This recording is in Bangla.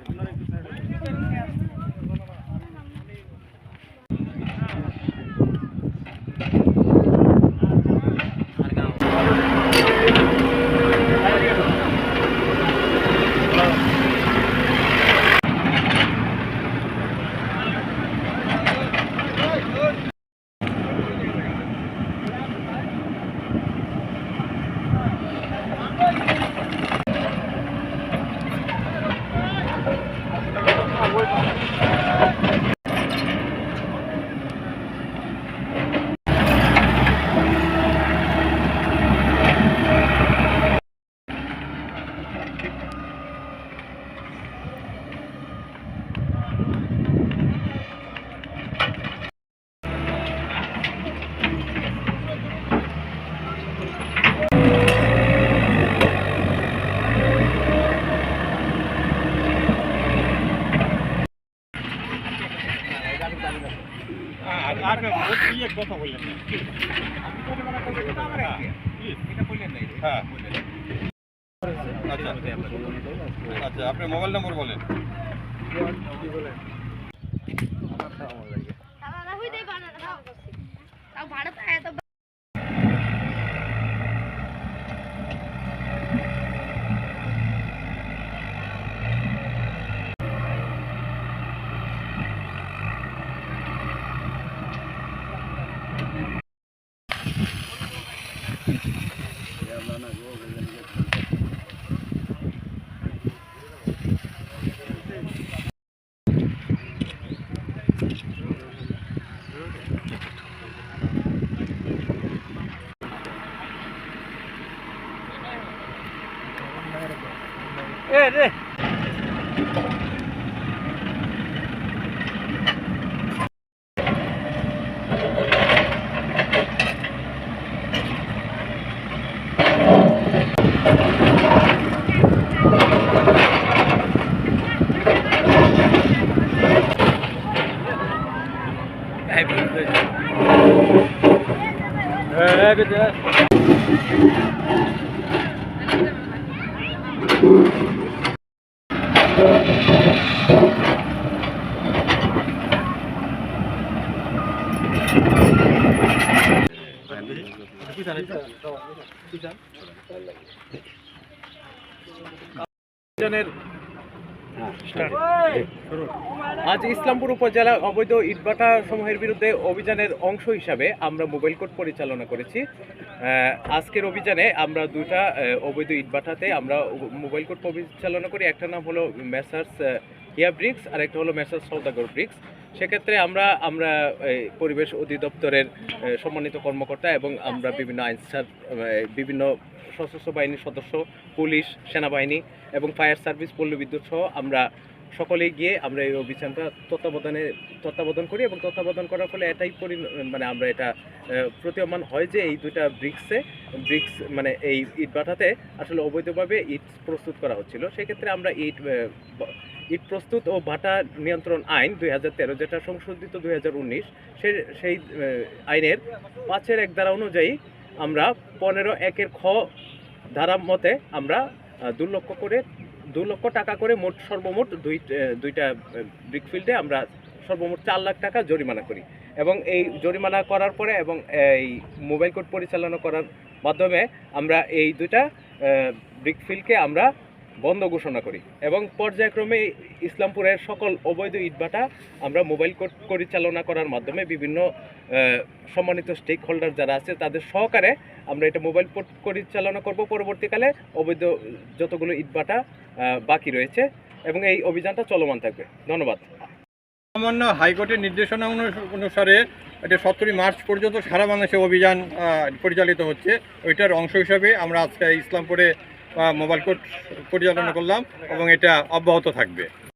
আপনারা একটু আচ্ছা। আপনি মোবাইল নম্বর বলেন। ভাড়া 对对。哎，别走！哎，别走！আজ ইসলামপুর উপজেলা অবৈধ ইটভাটা সমূহের বিরুদ্ধে অভিযানের অংশ হিসাবে আমরা মোবাইল কোর্ট পরিচালনা করেছি। আজকের অভিযানে আমরা দুটা অবৈধ ইটভাটাতে আমরা মোবাইল কোর্ট পরিচালনা করি। একটা নাম হলো মেসার্স হিয়া ব্রিক্স আর একটা হলো মেসার্স সৌদাগর ব্রিক্স। সেক্ষেত্রে আমরা আমরা পরিবেশ অধিদপ্তরের সম্মানিত কর্মকর্তা এবং আমরা বিভিন্ন আইনসার বিভিন্ন সশস্ত্র বাহিনীর সদস্য, পুলিশ, সেনাবাহিনী এবং ফায়ার সার্ভিস, পল্লী বিদ্যুৎ সহ আমরা সকলে গিয়ে আমরা এই অভিযানটা তত্ত্বাবধানে তত্ত্বাবধান করি এবং তত্ত্বাবধান করার ফলে এটাই পরি মানে আমরা এটা প্রতীয়মান হয় যে এই দুইটা ব্রিক্সে ব্রিক্স মানে এই ইট ভাটাতে আসলে অবৈধভাবে ইট প্রস্তুত করা হচ্ছিল। সেক্ষেত্রে আমরা ইট ইট প্রস্তুত ও ভাটা নিয়ন্ত্রণ আইন দুই হাজার তেরো যেটা সংশোধিত দুই হাজার উনিশ সেই সেই আইনের পাঁচের এক ধারা অনুযায়ী আমরা পনেরো একের খ ধারা মতে আমরা আহ, দু লক্ষ করে দু লক্ষ টাকা করে মোট সর্বমোট দুই দুইটা ব্রিকফিল্ডে আমরা সর্বমোট চার লাখ টাকা জরিমানা করি। এবং এই জরিমানা করার পরে এবং এই মোবাইল কোড পরিচালনা করার মাধ্যমে আমরা এই দুইটা ব্রিকফিল্ডকে আমরা বন্ধ ঘোষণা করি। এবং পর্যায়ক্রমে ইসলামপুরের সকল অবৈধ ইটভাটা আমরা মোবাইল কোড পরিচালনা করার মাধ্যমে বিভিন্ন সম্মানিত স্টেক হোল্ডার যারা আছে, তাদের সহকারে আমরা এটা মোবাইল কোড পরিচালনা করব। পরবর্তীকালে অবৈধ যতগুলো ইটভাটা বাকি রয়েছে এবং এই অভিযানটা চলমান থাকবে। ধন্যবাদ। সামান্য হাইকোর্টের নির্দেশনা অনু- অনুসারে এটা সতেরোই মার্চ পর্যন্ত সারা বাংলাদেশে অভিযান পরিচালিত হচ্ছে। ওইটার অংশ হিসাবে আমরা আজকে ইসলামপুরে মোবাইল কোর্ট পরিচালনা করলাম এবং এটা অব্যাহত থাকবে।